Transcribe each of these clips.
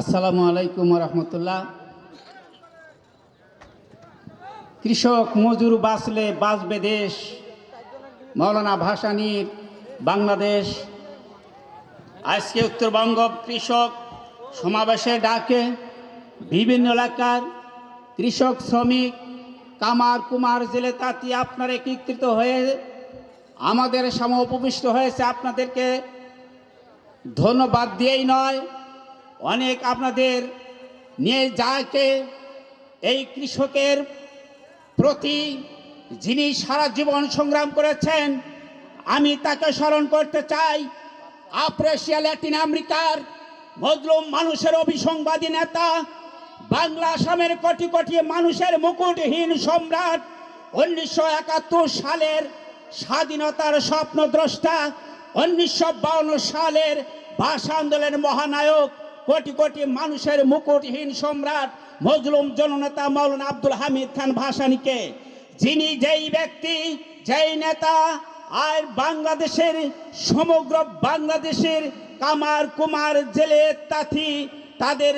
আসসালামু আলাইকুম রহমতুল্লাহ কৃষক মজুর বাঁচলে বাঁচবে দেশ। মৌলানা ভাসানীর বাংলাদেশ। আজকে উত্তরবঙ্গ কৃষক সমাবেশে ডাকে বিভিন্ন এলাকার কৃষক, শ্রমিক, কামার কুমার জেলে তাঁতি আপনার একত্রিত হয়ে আমাদের সামনে উপবিষ্ট হয়েছে। আপনাদেরকে ধন্যবাদ দিয়েই নয় অনেক আপনাদের নিয়ে যাকে এই কৃষকের প্রতি যিনি সারা জীবন সংগ্রাম করেছেন, আমি তাকে স্মরণ করতে চাই আফ্রেশিয়া ল্যাটিন আমেরিকার মজলুম মানুষের অভিসংবাদী নেতা, বাংলা আসামের কোটি কোটি মানুষের মুকুটহীন সম্রাট, উনিশশো একাত্তর সালের স্বাধীনতার স্বপ্নদ্রষ্টা, উনিশশো সালের ভাষা আন্দোলনের মহানায়ক কোটি কোটি মানুষের মুকুটহীন সম্রাট, মজলুম জননেতা মৌলানা আব্দুল হামিদ খান ভাসানীকে, যিনি যেই ব্যক্তি, যেই নেতা, আর বাংলাদেশের, সমগ্র বাংলাদেশের কামার কুমার জেলে তাঁতি, তাদের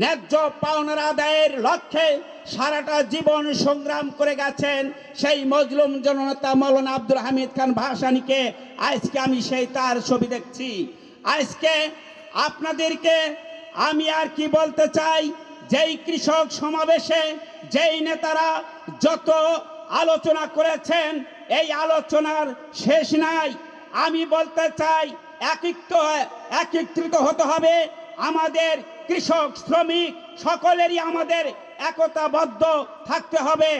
ন্যায্য পাওনার আদায়ের লক্ষ্যে সারাটা জীবন সংগ্রাম করে গেছেন সেই মজলুম জননেতা মৌলানা আব্দুল হামিদ খান ভাসানীকে। আজকে আমি সেই তার ছবি দেখছি। আজকে আপনাদেরকে আমি আর কি বলতে চাই? যেই কৃষক সমাবেশে, যেই নেতারা যত আলোচনা করেছেন, এই আলোচনার শেষ নাই। আমি বলতে চাই একিত্ব একত্রিত হতে হবে। আমাদের কৃষক, শ্রমিক সকলেরই আমাদের একতাবদ্ধ থাকতে হবে।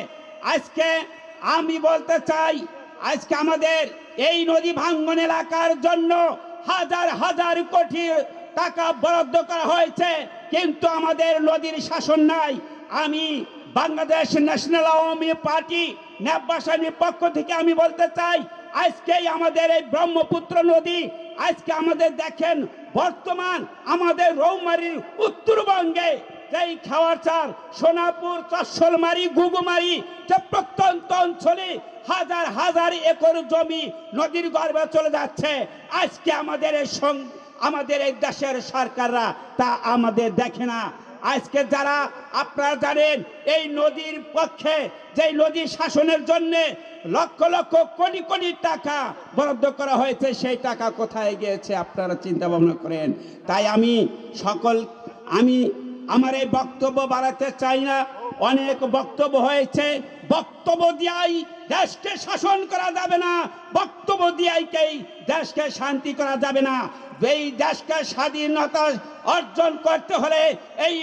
আজকে আমি বলতে চাই, আজকে আমাদের এই নদী ভাঙ্গন এলাকার জন্য হাজার হাজার কোটি টাকা বরাদ্দ করা হয়েছে, কিন্তু আমাদের নদীর শাসন নাই। আমি বাংলাদেশ ন্যাশনাল আওয়ামী পার্টি ন্যাবাসানির পক্ষ থেকে আমি বলতে চাই, আজকেই আমাদের এই ব্রহ্মপুত্র নদী, আজকে আমাদের দেখেন বর্তমান আমাদের রৌমারির উত্তরবঙ্গে যেই খাওয়ার চার সোনাপুর চশলমারি গুগুমারি যে প্রত্যন্ত অঞ্চলে হাজার হাজার একর জমি নদীর গর্ভে চলে যাচ্ছে। আজকে আমাদের এই আমাদের এই দেশের সরকাররা তা আমাদের দেখে না। আজকে যারা আপনারা জানেন, এই নদীর পক্ষে যে নদী শাসনের জন্য লক্ষ লক্ষ কোটি কোটি টাকা বরাদ্দ করা হয়েছে, সেই টাকা কোথায় গিয়েছে আপনারা চিন্তা ভাবনা করেন। তাই আমি সকল, আমি আমার এই বক্তব্য বাড়াতে চাই না। অনেক বক্তব্য হয়েছে বক্তব্য দিয়াই দেশকে শাসন করা যাবে না, বক্তব্য দিয়াইকেই দেশকে শান্তি করা যাবে না। এই দেশকে স্বাধীনতা অর্জন করতে হলে এই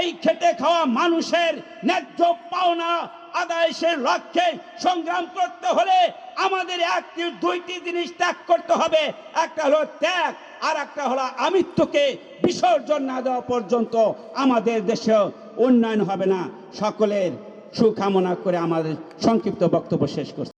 এই খেটে খাওয়া মানুষের ন্যায্য পাওনা আদায়ের লক্ষ্যে সংগ্রাম করতে হলে আমাদের একটি, দুইটি জিনিস ত্যাগ করতে হবে। একটা হলো ত্যাগ, আর একটা হলো আমিত্বকে বিসর্জন না দেওয়া পর্যন্ত আমাদের দেশে উন্নয়ন হবে না। সকলের সুকামনা করে আমাদের সংক্ষিপ্ত বক্তব্য শেষ করছি।